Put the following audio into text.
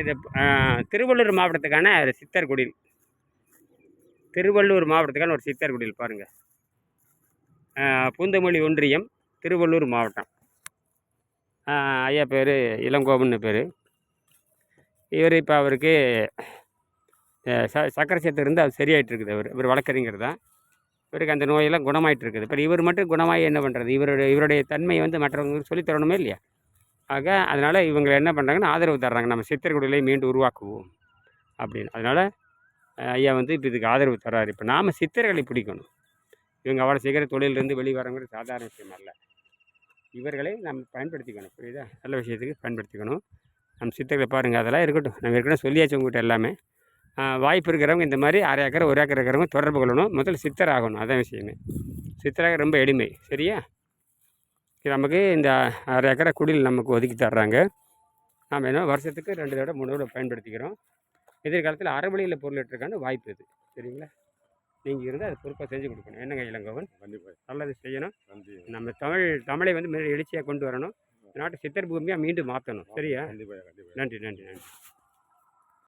இது திருவள்ளூர் மாவட்டத்துக்கான ஒரு சித்தர் குடில். திருவள்ளூர் மாவட்டத்துக்கான ஒரு சித்தர் குடில் பாருங்கள் பூந்தமொழி ஒன்றியம் திருவள்ளூர் மாவட்டம். ஐயா பேர் இளங்கோவன்னு பேர். இவர் இப்போ அவருக்கு ச சக்கரை சேர்த்து இருந்து அது சரியாயிட்டு இருக்குது அவர் இவர் வழக்கறிஞர் தான் இவருக்கு அந்த நோயெல்லாம் குணமாயிட்டு இருக்குது இப்போ இவர் மட்டும் குணமாகி என்ன பண்ணுறது இவருடைய இவருடைய தன்மையை வந்து மற்றவங்களுக்கு சொல்லித்தரணுமே இல்லையா? ஆக அதனால் இவங்க என்ன பண்ணுறாங்கன்னா ஆதரவு தர்றாங்க. நம்ம சித்திரக்குடியிலே மீண்டும் உருவாக்குவோம். அப்படின்னு. அதனால் ஐயா வந்து இப்போ இதுக்கு ஆதரவு தர்றாரு. இப்போ நாம் சித்தர்களை பிடிக்கணும். இவங்க அவ்வளோ சீக்கிரம் தொழிலிருந்து வெளியே வரவங்கிறது சாதாரண விஷயம் அல்ல இவர்களை நம்ம பயன்படுத்திக்கணும். புரியுதா? நல்ல விஷயத்துக்கு பயன்படுத்திக்கணும். நம்ம சித்தர்களை பாருங்கள் அதெல்லாம் இருக்கட்டும். நம்ம ஏற்கனவே சொல்லியாச்சு உங்கள்கிட்ட எல்லாமே. வாய்ப்பு இருக்கிறவங்க இந்த மாதிரி அரை ஏக்கர் ஒரு ஏக்கர் இருக்கிறவங்க தொடர்பு கொள்ளணும். முதல்ல சித்தர் ஆகணும். அதான் விஷயமே. சித்தராக ரொம்ப எளிமை. சரியா? நமக்கு இந்த அரை ஏக்கரை குடில் நமக்கு ஒதுக்கி தர்றாங்க. நாம் என்ன வருஷத்துக்கு ரெண்டு தடவை மூணு தடவை பயன்படுத்திக்கிறோம். எதிர்காலத்தில் அறவழியில் பொருளிட்டுருக்கான வாய்ப்பு இது. சரிங்களா? நீங்கள் இருந்தால் அதை பொறுப்பாக செஞ்சு கொடுக்கணும். என்னங்க இளங்கோவன்? கண்டிப்பாக நல்லது செய்யணும். நம்ம தமிழ் தமிழை வந்து எழுச்சியாக கொண்டு வரணும். நாட்டு சித்தர் பூமியாக மீண்டும் மாற்றணும் சரியா? நன்றி நன்றி நன்றி.